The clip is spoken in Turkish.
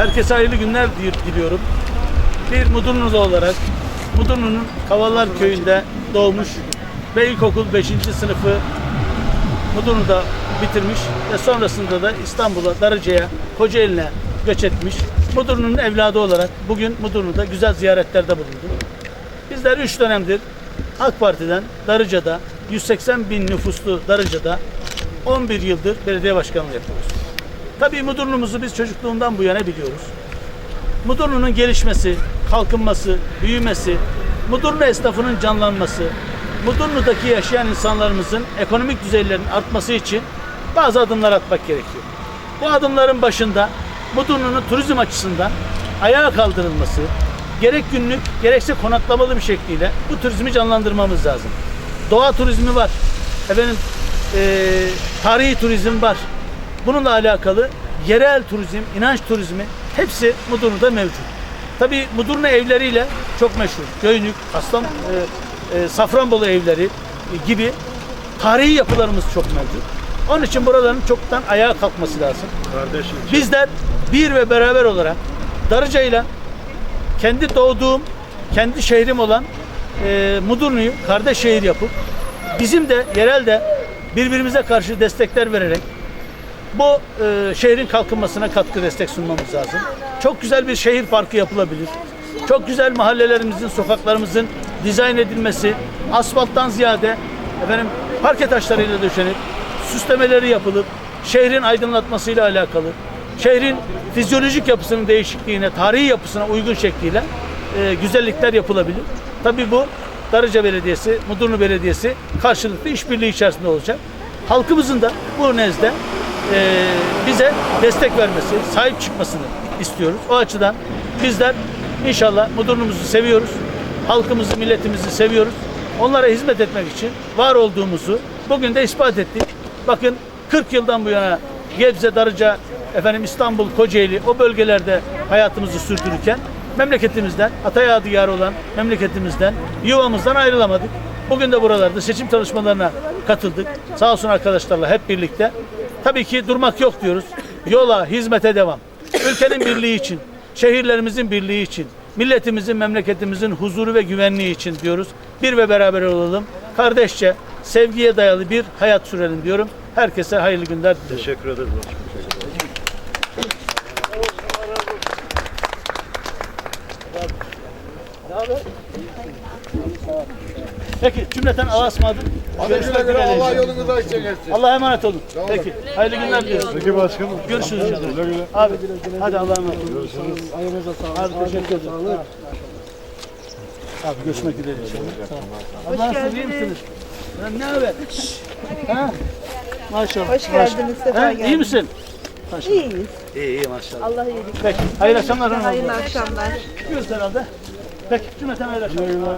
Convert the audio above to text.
Herkese hayırlı günler di- diliyorum. Bir Mudurnu'da olarak Mudurnu'nun Kavalar Köyü'nde doğmuş ve ilkokul 5. sınıfı Mudurnu'da bitirmiş ve sonrasında da İstanbul'a, Darıca'ya, Kocaeli'ne göç etmiş. Mudurnu'nun evladı olarak bugün Mudurnu'da güzel ziyaretlerde bulundum. Bizler 3 dönemdir AK Parti'den Darıca'da 180 bin nüfuslu Darıca'da 11 yıldır belediye başkanlığı yapıyoruz. Tabii Mudurnu'muzu biz çocukluğundan bu yana biliyoruz. Mudurnu'nun gelişmesi, kalkınması, büyümesi, Mudurnu esnafının canlanması, Mudurnu'daki yaşayan insanlarımızın ekonomik düzeylerinin artması için bazı adımlar atmak gerekiyor. Bu adımların başında Mudurnu'nun turizm açısından ayağa kaldırılması, gerek günlük gerekse konaklamalı bir şekliyle bu turizmi canlandırmamız lazım. Doğa turizmi var. Efendim eee, tarihi turizm var. Bununla alakalı yerel turizm, inanç turizmi hepsi Mudurnu'da mevcut. Tabii Mudurnu evleriyle çok meşhur. Göynük, Aslan, e, e, Safranbolu evleri e, gibi tarihi yapılarımız çok mevcut. Onun için buraların çoktan ayağa kalkması lazım. Kardeşim. Bizler bir ve beraber olarak Darıca'yla kendi doğduğum, kendi şehrim olan e, Mudurnu'yu kardeş şehir yapıp bizim de yerelde birbirimize karşı destekler vererek bu e, şehrin kalkınmasına katkı destek sunmamız lazım. Çok güzel bir şehir parkı yapılabilir. Çok güzel mahallelerimizin, sokaklarımızın dizayn edilmesi, asfalttan ziyade efendim parke taşlarıyla döşenip süslemeleri yapılıp şehrin aydınlatmasıyla alakalı, şehrin fizyolojik yapısının değişikliğine, tarihi yapısına uygun şekliyle e, güzellikler yapılabilir. Tabii bu Darıca Belediyesi, Mudurnu Belediyesi karşılıklı işbirliği içerisinde olacak. Halkımızın da bu nezde e, bize destek vermesi, sahip çıkmasını istiyoruz. O açıdan bizler inşallah Mudurnu'muzu seviyoruz. Halkımızı, milletimizi seviyoruz. Onlara hizmet etmek için var olduğumuzu bugün de ispat ettik. Bakın 40 yıldan bu yana Gebze, Darıca, efendim İstanbul, Kocaeli o bölgelerde hayatımızı sürdürürken memleketimizden, Atay Adıyağı olan memleketimizden, yuvamızdan ayrılamadık. Bugün de buralarda seçim çalışmalarına katıldık. Sağ olsun arkadaşlarla hep birlikte. Tabii ki durmak yok diyoruz. Yola, hizmete devam. Ülkenin birliği için, şehirlerimizin birliği için, milletimizin, memleketimizin huzuru ve güvenliği için diyoruz. Bir ve beraber olalım. Kardeşçe, sevgiye dayalı bir hayat sürelim diyorum. Herkese hayırlı günler diliyorum. Teşekkür ederiz. Peki cümleten Allah'a ısmarladık. Görüşmek üzere. Allah yolunuzu açık etsin. Allah'a emanet olun. Peki. Hayırlı günler diliyoruz. Peki başkanım. Görüşürüz. Güle güle. Abi hadi Allah'a emanet olun. Görüşürüz. Abi teşekkür ederim. Abi görüşmek üzere inşallah. Sağ olun. Allah'a emanet iyi misiniz? Lan ne haber? Ha? Maşallah. Hoş geldiniz, sefa Ha, İyi geldiniz. misin? Maşallah. İyiyiz. İyi iyi maşallah. Allah iyilik. Peki. Hayırlı akşamlar. Hayırlı akşamlar. Çıkıyoruz herhalde. Peki. Cümleten hayırlı akşamlar.